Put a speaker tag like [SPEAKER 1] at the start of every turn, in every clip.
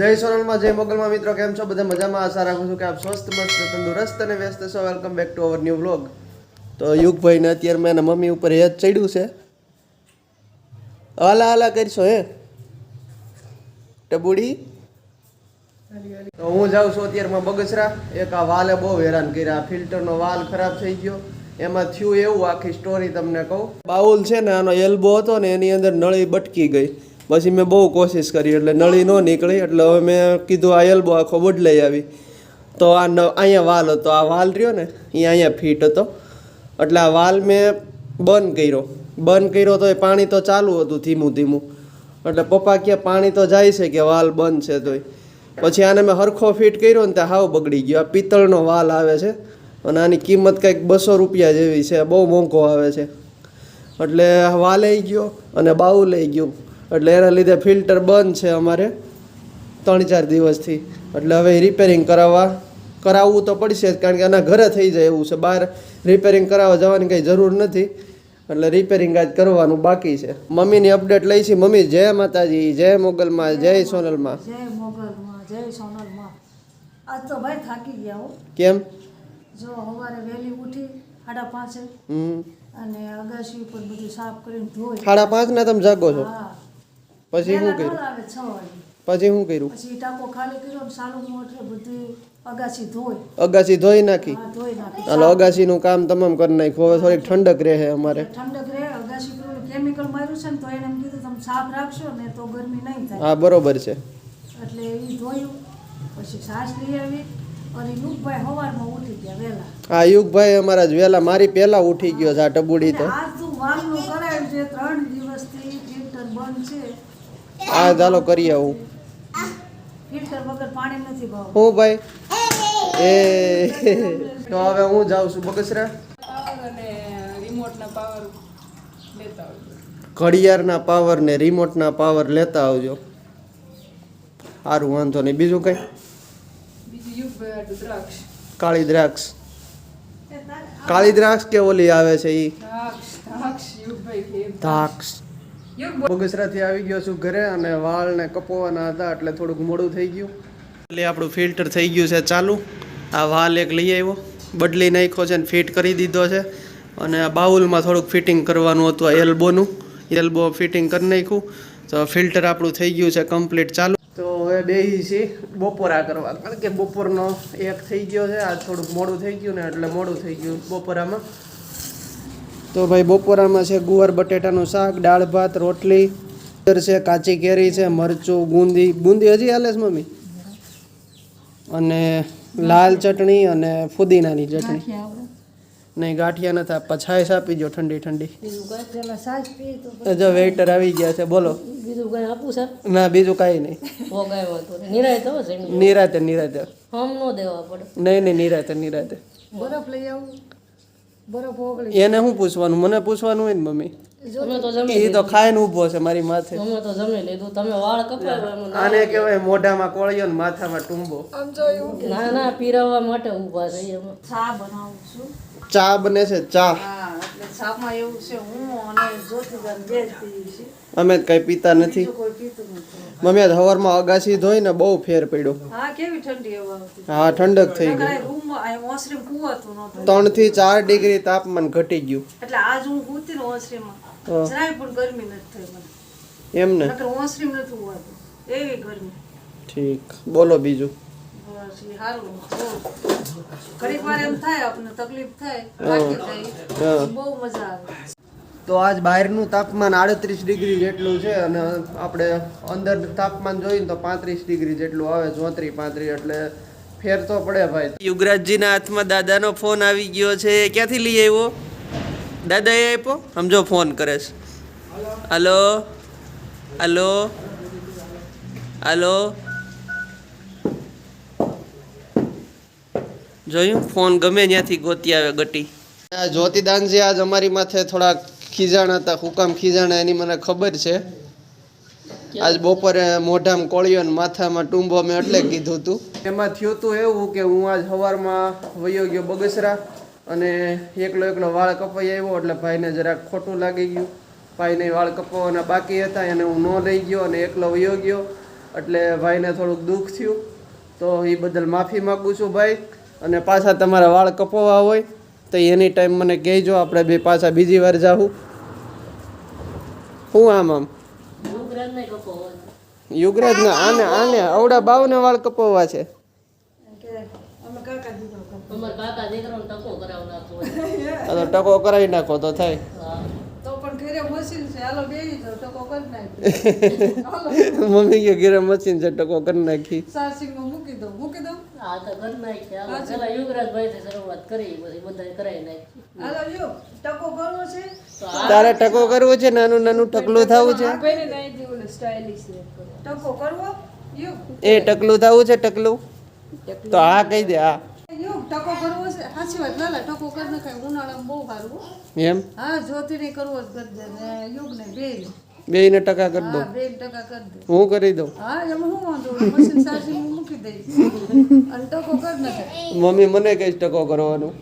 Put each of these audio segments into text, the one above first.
[SPEAKER 1] જય સોનલમાં, જય મોગલમાં. મિત્રો, કેમ છો? બધા મજામાં? આશા રાખું છું કે આપ સ્વસ્થ, મસ્ત, તંદુરસ્ત અને વ્યસ્ત છો. Welcome back to our new vlog તો યુગભાઈને અત્યારે મેં એના મમ્મી ઉપર હેજ ચડ્યું છે. હાલા હાલા કરશો, હે? ટબુડી? તો હું જાઉં છું અત્યારમાં બગસરા. એક આ વાલે બહુ હેરાન કર્યા. ફિલ્ટરનો વાલ ખરાબ થઈ ગયો. એમાં થયું એવું, આખી સ્ટોરી તમને કહું. બાઉલ છે ને, આનો એલ્બો હતો ને, એની અંદર નળી બટકી ગઈ. પછી મેં બહુ કોશિશ કરી એટલે નળી ન નીકળી એટલે હવે મેં કીધું આ એલ્બો આખો બદલાઈ આવી. તો આ ન- અહીંયા વાલ હતો, આ વાલ રહ્યો ને એ અહીંયા ફીટ હતો. એટલે આ વાલ મેં બંધ કર્યો. બંધ કર્યો તો એ પાણી તો ચાલુ હતું ધીમું ધીમું. એટલે પપ્પા કે પાણી તો જાય છે કે વાલ બંધ છે તોય. પછી આને મેં હરખો ફિટ કર્યો ને ત્યાં હાવ બગડી ગયો. આ પિત્તળનો વાલ આવે છે અને આની કિંમત કંઈક બસો રૂપિયા જેવી છે. બહુ મોંઘો આવે છે. એટલે વાલ લઈ ગયો અને બાઉ લઈ ગયું. એટલે એના લીધે ફિલ્ટર બંધ છે અમારે ત્રણ ચાર દિવસથી. એટલે હવે રિપેરિંગ કરાવવા કરાવવું તો પડશે જ કારણ કે આના ઘરે થઈ જાય એવું છે. બહાર રિપેરિંગ કરાવવા જવાની કંઈ જરૂર નથી. એટલે રિપેરિંગ આજ કરવાનું બાકી છે. મમ્મીની અપડેટ લઈ છે. મમ્મી જય માતાજી જય મોગલમાં જય સોનલમાં.
[SPEAKER 2] જય મોગલમાં જય સોનલમાં. આજ તો ભાઈ થાકી ગયા હો.
[SPEAKER 1] કેમ?
[SPEAKER 2] જો સવારે વહેલી ઉઠી સાડા પાંચે. અને અગાસી ઉપર બધું સાફ કરીને ધોઈ.
[SPEAKER 1] સાડા પાંચના તમે જાગો છો?
[SPEAKER 2] હા.
[SPEAKER 1] પછી શું કર્યું? પછી શું કર્યું?
[SPEAKER 2] પછી ટાકો ખાલી કર્યો ને સાલું મોટે બધું અગાસી ધોઈ.
[SPEAKER 1] અગાસી ધોઈ નાખી? હાલો અગાસી નું કામ તમામ કરી નાખ્યું. હવે થોડીક ઠંડક રહે અમારે.
[SPEAKER 2] ઠંડક રહે અગાસી કેમિકલ માર્યું છે ને તો એને એમ કીધું તમે સાફ રાખશો ને તો ગરમી નહીં થાય.
[SPEAKER 1] હા બરોબર છે.
[SPEAKER 2] એટલે એ ધોયું પછી સાસ લઈ આવી
[SPEAKER 1] હા યુગભાઈ અમારા જ વહેલા મારી પેલા ઉઠી ગયો છે આ ટબુડી તો
[SPEAKER 2] આજ તું વાલનું કરાયું છે ત્રણ દિવસથી ફિલ્ટર બંધ છે
[SPEAKER 1] આ ચાલો કરી આવું.
[SPEAKER 2] ફિલ્ટર વગર પાણી નથી ભાવ.
[SPEAKER 1] હું ભાઈ? એ. તો હવે હું જાઉં છું બગસરા?
[SPEAKER 3] પાવર અને રિમોટના પાવર લેતા આવજો.
[SPEAKER 1] ઘડિયાળના પાવર ને રિમોટના પાવર લેતા આવજો. સારું વાંધો નહીં. બીજું કંઈ? કાળી દ્રાક્ષ. કાળી દ્રાક્ષ કે ઓલી આવે છે એ
[SPEAKER 3] દ્રાક્ષ.
[SPEAKER 1] બગસરાથી આવી ગયો છું ઘરે અને વાળ ને કપવાના હતા એટલે થોડુંક મોડું થઈ ગયું. એટલે આપણું ફિલ્ટર થઈ ગયું છે ચાલુ. આ વાલ એક લઈ આવ્યો. બદલી નાખ્યો છે ને ફિટ કરી દીધો છે. અને આ બાઉલમાં થોડુંક ફિટિંગ કરવાનું હતું એલ્બોનું. એલ્બો ફિટિંગ કરી નાખ્યું. તો ફિલ્ટર આપણું થઈ ગયું છે કમ્પ્લીટ ચાલુ. તો હવે બે છે બપોરા કરવા. કારણ કે બપોરનો એક થઈ ગયો છે. આ થોડુંક મોડું થઈ ગયું ને એટલે મોડું થઈ ગયું બપોરામાં. તો ભાઈ બપોરામાં છે ગુવાર બટેટાનું શાક દાળ ભાત રોટલી છે કાચી કેરી છે મરચું બુંદી. બુંદી હજી હાલે છે મમ્મી? અને લાલ ચટણી અને ફુદીનાની ચટણી. નહીં ગાંઠિયા નથી આપવા છાશ આપી જો ઠંડી ઠંડી. જો વેઇટર આવી ગયા છે બોલો.
[SPEAKER 2] બીજું કઈ આપું સર
[SPEAKER 1] ના બીજું કાંઈ નહીં. નિરાતે નિરાતે નહીં નહીં નિરાતે નિરાતે.
[SPEAKER 2] બરફ લઈ આવું.
[SPEAKER 1] એને શું પૂછવાનું? મને પૂછવાનું હોય ને મમ્મી?
[SPEAKER 2] અમે તો જમી
[SPEAKER 1] એ તો ખાઈને ઊભો છે મારી માથે.
[SPEAKER 2] અમે તો જમી લીધું. તમે વાળ કપાવ્યો
[SPEAKER 1] આને કહેવાય મોઢામાં કોળિયો ને માથામાં ટુંબો.
[SPEAKER 2] ના ના પીરવવા માટે ઊભા અમે. ચા બનાવું છું.
[SPEAKER 1] ચા બને છે? ચા.
[SPEAKER 2] હા ચામાં એવું છે હું અને જ્યોતિબેન બે જ પીએ છીએ.
[SPEAKER 1] અમે કોઈ પીતું નથી. મમ્મી હવારમાં અગાસી ધોઈ ને બહુ ફેર પડ્યો.
[SPEAKER 2] હા કેવી ઠંડી હવા
[SPEAKER 1] હા ઠંડક થઈ ગઈ.
[SPEAKER 2] આ ઓસરીમ કુવાતું નહોતું.
[SPEAKER 1] ત્રણથી ચાર ડિગ્રી તાપમાન ઘટી ગયું.
[SPEAKER 2] એટલે આજ હું કૂતી ને ઓસરીમાં જરાય પણ ગરમી નથી થઈ મને.
[SPEAKER 1] એમ ને?
[SPEAKER 2] નકર ઓસરીમ નથી હોવાતું. એવી ગરમી.
[SPEAKER 1] ઠીક. બોલો બીજું.
[SPEAKER 2] ઘડીક વાર એમ થાય આપણને તકલીફ થાય. બહુ મજા આવે.
[SPEAKER 1] તો આજ બહારનું તાપમાન આડત્રીસ ડિગ્રી જેટલું છે અને આપણે અંદર તાપમાન જોઈએ તો પાંત્રીસ ડિગ્રી જેટલું આવે ચોત્રીસ પાંત્રીસ એટલે ફેર તો પડે ભાઈ. યુગરાજજીના હાથમાં દાદાનો ફોન આવી ગયો છે. ક્યાંથી લઈ આવ્યો? દાદાએ આપ્યો? સમજો ફોન કરે છે. હલો? હલો? હલો? જોયું? ફોન ગમે ત્યાંથી ગોતી આવે ગટી. આ જ્યોતિદાનજી આજ અમારી માથે થોડા ખીજાણ હતા હુકામ ખીજાણા એની મને ખબર છે. આજ બપોરે મોઢામાં કોળિયો ને માથામાં ટુંબો મેં એટલે કીધું હતું એમાં થયું હતું એવું કે હું આજ સવારમાં વયો ગયો બગસરા અને એકલો એકલો વાળ કપાઈ આવ્યો એટલે ભાઈને જરાક ખોટું લાગી ગયું. ભાઈને વાળ કપાવવાના બાકી હતા, એને હું ન લઈ ગયો અને એકલો વયો ગયો એટલે ભાઈને થોડુંક દુઃખ થયું. તો એ બદલ માફી માગું છું ભાઈ અને પાછા તમારા વાળ કપાવવા હોય તો એની ટાઈમ મને કહેજો, આપણે બે પાછા બીજી વાર જાવું હું આમ આમ યુગરાજ ના આને આને અવડા બાવને વાળ કપાવવા છે.
[SPEAKER 2] કે અમે કાકા દીકરો કરતો.
[SPEAKER 1] આ તો ટકો કરાવી નાખો તો થાય.
[SPEAKER 2] ઘરે મશીન છે ટકો કરી નાખી.
[SPEAKER 1] મમ્મી કે ઘરે મશીન છે ટકો કરી નાખી.
[SPEAKER 2] મૂકી દઉં મૂકી દઉં? હાલો જો ટકો કરવો છે?
[SPEAKER 1] તારે ટકો કરવો છે નાનું નાનું ટકલું થવું છે?
[SPEAKER 3] ભાઈને નાઈ દે ઓલો સ્ટાઇલિશ છે
[SPEAKER 2] ટકો કરવો? યુ
[SPEAKER 1] એ ટકલું થવું છે ટકલું? તો હા કહી દે હા
[SPEAKER 2] યુ ટકો કરવો સાચી વાત. લાલા ટકો કરી નાખાય ઉનાળામાં બહુ સારું
[SPEAKER 1] એમ?
[SPEAKER 2] હા જ્યોતિને કરવો જ કરી દે ને યુગ ને બે.
[SPEAKER 1] ને ટકા કરી દો.
[SPEAKER 2] બે ટકા કરી દો.
[SPEAKER 1] હું કરી દઉં?
[SPEAKER 2] હા એમાં હું વાંધો મશીન ચાર્જિંગ મૂકી દઈશ. અને ટકો કરી નાખે
[SPEAKER 1] મમ્મી મને કઈ ટકો કરવાનું?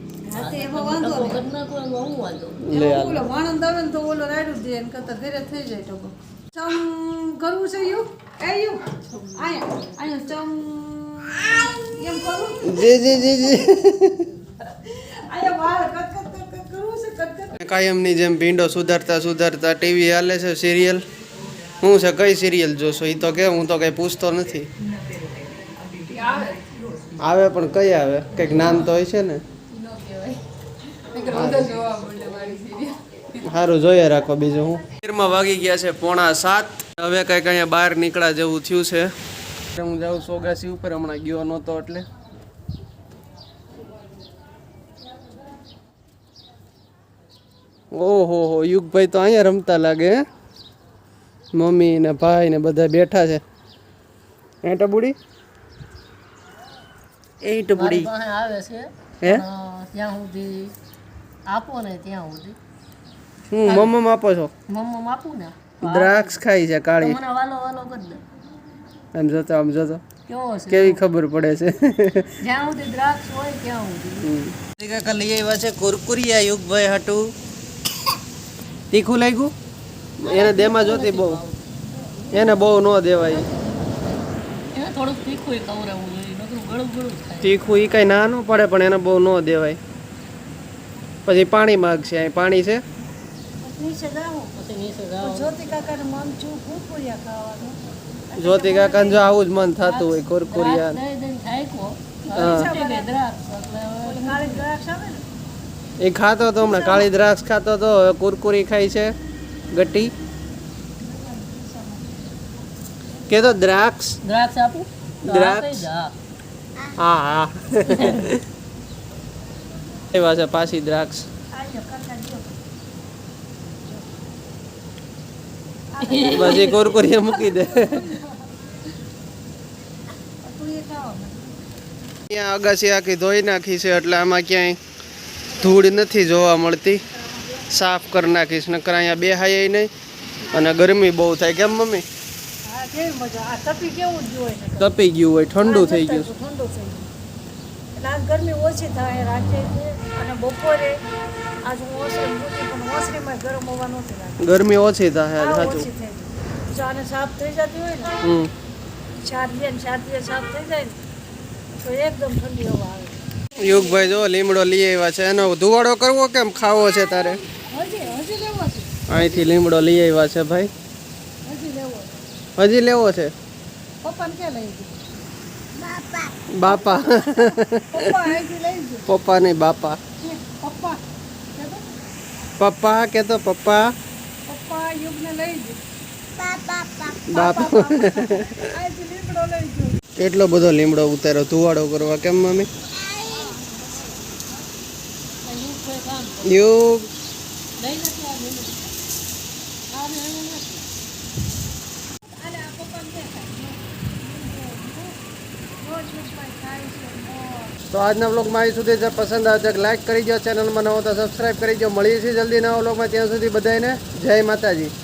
[SPEAKER 2] વાણંદ આવે ને તો ઓલો રાયડું દે એને કરતા ઘરે થઈ જાય ટકો. ચમ કરવું છે યુ? A you? આયા આયા ચમ. એમ કરવું?
[SPEAKER 1] જી જી જી જી. કાયમની જેમ ભીંડો સુધારતા સુધારતા ટીવી હાલે છે સિરિયલ. હું છે કઈ સિરિયલ જોશો? એ તો કે, હું તો કઈ પૂછતો નથી. આવે પણ કઈ આવે? કંઈક નામ તો હોય છે ને. સારું જોઈએ રાખો બીજું હું. ફેરમાં વાગી ગયા છે પોણા સાત. હવે કંઈક અહીંયા બહાર નીકળા જેવું થયું છે. હું જાઉં સોગાસી ઉપર, હમણાં ગયો નહોતો એટલે. ઓહો હો યુગભાઈ તો અહીંયા રમતા લાગે મમ્મી ને ભાઈ ને બધા બેઠા છે. એ ટબુડી? એ ટબુડી.
[SPEAKER 4] આવે છે.
[SPEAKER 1] હે?
[SPEAKER 4] ત્યાં સુધી આપો ને ત્યાં સુધી.
[SPEAKER 1] હું મમ્મમ આપો છો?
[SPEAKER 4] મમ્મમ આપું ને.
[SPEAKER 1] દ્રાક્ષ ખાઈ છે કાળી.
[SPEAKER 4] મને વાલો વાલો કરી દે.
[SPEAKER 1] આમ જોતો આમ જોતો.
[SPEAKER 4] કેવી
[SPEAKER 1] ખબર પડે છે?
[SPEAKER 4] જ્યાં સુધી દ્રાક્ષ હોય ત્યાં સુધી.
[SPEAKER 1] કાકા લઈ આવ્યા છે કુરકુરિયા યુગભાઈ હાટું. તીખું લાગ્યું? એને દેમાં જોતી બહુ. એને બહુ ન દેવાય.
[SPEAKER 4] તીખું
[SPEAKER 1] એ કઈ ના ન પડે પણ એને બહુ ન દેવાય. પછી પાણી માગશે અહીં. પાણી છે?
[SPEAKER 2] જ્યોતિ કાકાને
[SPEAKER 1] જો આવું જ મન થતું હોય કુરકુરિયા. હા. એ ખાતો તો હમણાં કાળી દ્રાક્ષ ખાતો તો હવે કુરકુરી ખાય છે ગટ્ટી. કે તો દ્રાક્ષ?
[SPEAKER 4] દ્રાક્ષ આપું?
[SPEAKER 1] દ્રાક્ષ? હા. હા એવા છે પાછી દ્રાક્ષ. પછી કુરકુરી મૂકી દે. અહીંયા અગાસી આખી ધોઈ નાખી છે એટલે આમાં ક્યાંય ધૂળ નથી જોવા મળતી. સાફ કરી નાખીશ નકર અહીંયા બેહાય નહીં. અને ગરમી બહુ થાય કેમ મમ્મી?
[SPEAKER 2] હા મજા. આ તપી કેવું જ હોય
[SPEAKER 1] તપી ગયું હોય ઠંડુ થઈ ગયું.
[SPEAKER 2] ઠંડુ થઈ ગયું. ગરમી ઓછી થાય રાતે છે અને બપોરે. ગરમ હોવાનું નથી
[SPEAKER 1] ગરમી ઓછી થાય સાચું.
[SPEAKER 2] આને સાફ થઈ જતી હોય ને
[SPEAKER 1] હમ.
[SPEAKER 2] ચાર દિવસ ચાર દિવસ સાફ થઈ જાય ને તો એકદમ ઠંડી હવા આવે.
[SPEAKER 1] યુગભાઈ જો લીમડો લઈ આવ્યા છે. એનો ધુવાડો કરવો કેમ? ખાવો છે તારે?
[SPEAKER 2] હજી હજી લેવો છે
[SPEAKER 1] અહીંથી લીમડો લઈ આવ્યા છે ભાઈ.
[SPEAKER 2] હજી લેવો છે?
[SPEAKER 1] બાપા.
[SPEAKER 2] પપ્પા
[SPEAKER 1] નહીં બાપા.
[SPEAKER 2] પપ્પા
[SPEAKER 1] કે તો પપ્પા. બાપ. કેટલો બધો લીમડો ઉતાર્યો. ધુવાડો કરવા કેમ મમ્મી? યુગ તો આજના બ્લોગમાં આવી સુધી પસંદ આવે લાઈક કરી દો ચેનલમાં નવો તો સબસ્ક્રાઈબ કરી દો મળીએ છીએ જલ્દી નવા બ્લોગમાં ત્યાં સુધી બધાને જય માતાજી.